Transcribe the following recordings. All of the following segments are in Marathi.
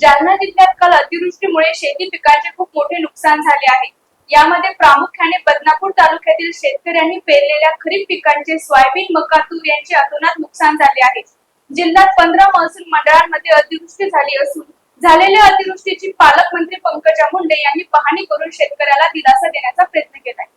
जालना जिल्ह्यात काल अतिवृष्टीमुळे शेती पिकांचे खूप मोठे नुकसान झाले आहे. यामध्ये प्रामुख्याने बदनापूर तालुक्यातील शेतकऱ्यांनी पेरलेल्या खरीप पिकांचे सोयाबीन मका तूर यांचे अतोनात नुकसान झाले आहे. जिल्ह्यात पंधरा महसूल मंडळांमध्ये अतिवृष्टी झाली असून झालेल्या अतिवृष्टीची पालकमंत्री पंकजा मुंडे यांनी पाहणी करून शेतकऱ्याला दिलासा देण्याचा प्रयत्न केला आहे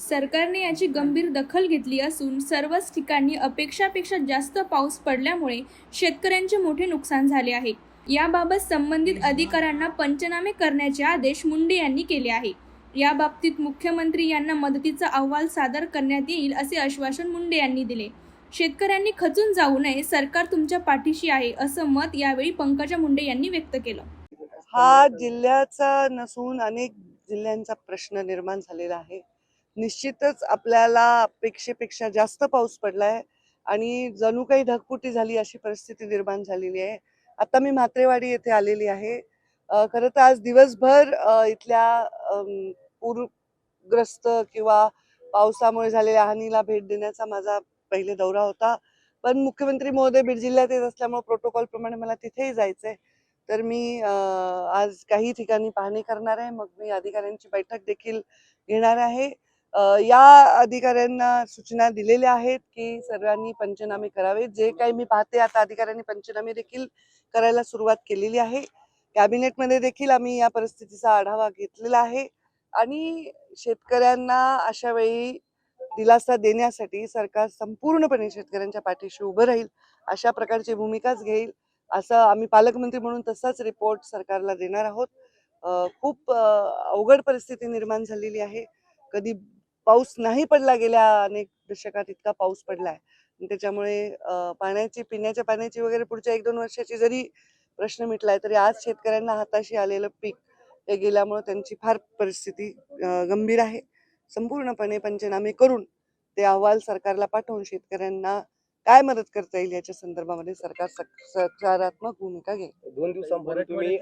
सरकारने याची गंभीर दखल घेतली असून सर्वच ठिकाणी अपेक्षापेक्षा जास्त पाऊस पडल्यामुळे शेतकऱ्यांचे मोठे नुकसान झाले आहे. याबाबत संबंधित अधिकाऱ्यांना पंचनामे करण्याचे आदेश मुंडे यांनी केले आहे. या बाबतीत मुख्यमंत्री यांना मदतीचा अहवाल सादर करण्यात येईल असे आश्वासन मुंडे यांनी दिले. शेतकऱ्यांनी खचून जाऊ नये सरकार तुमच्या पाठीशी आहे असं मत यावेळी पंकजा मुंडे यांनी व्यक्त केलं. हा जिल्ह्याचा नसून अनेक जिल्ह्यांचा प्रश्न निर्माण झालेला आहे. निश्चितच आपल्याला अपेक्षेपेक्षा जास्त पाऊस पडलाय आणि जणू काही ढगफुटी झाली अशी परिस्थिती निर्माण झालेली आहे. आता मी म्हात्रेवाडी येथे आलेली आहे. खरं तर आज दिवसभर इथल्या पूरग्रस्त किंवा पावसामुळे झालेल्या हानीला भेट देण्याचा माझा पहिले दौरा होता. पण मुख्यमंत्री महोदय बीड जिल्ह्यात येत असल्यामुळे प्रोटोकॉल प्रमाणे मला तिथेही जायचंय. तर मी आज काही ठिकाणी पाहणी करणार आहे. मग मी अधिकाऱ्यांची बैठक देखील घेणार आहे. या अधिकाऱ्यांना सूचना दिलेल्या आहेत की सर्वांनी पंचनामे करावे जे काही मी पाहते आता अधिकाऱ्यांनी पंचनामे देखील करायला सुरुवात केलेली आहे. कॅबिनेटमध्ये देखील आम्ही या परिस्थितीचा आढावा घेतलेला आहे. आणि शेतकऱ्यांना अशा वेळी दिलासा देण्यासाठी सरकार संपूर्णपणे शेतकऱ्यांच्या पाठीशी उभं राहील अशा प्रकारची भूमिकाच घेईल असं आम्ही पालकमंत्री म्हणून तसाच रिपोर्ट सरकारला देणार आहोत. खूप अवघड परिस्थिती निर्माण झालेली आहे. कधी पाऊस नाही पडला गेल्या अनेक दशकात इतका पाऊस पडलाय. आणि त्याच्यामुळे पाण्याची पिण्याच्या पाण्याची वगैरे पुढच्या एक दोन वर्षाची जरी प्रश्न मिटलाय तरी आज शेतकऱ्यांना हाताशी आलेलं पीक हे गेल्यामुळे त्यांची फार परिस्थिती गंभीर आहे. संपूर्णपणे पंचनामे करून ते अहवाल सरकारला पाठवून शेतकऱ्यांना काय मदत करता येईल याच्या संदर्भामध्ये सरकार सक- सकारात्मक भूमिका घेईल. दोन दिवसांपूर्वी तुम्ही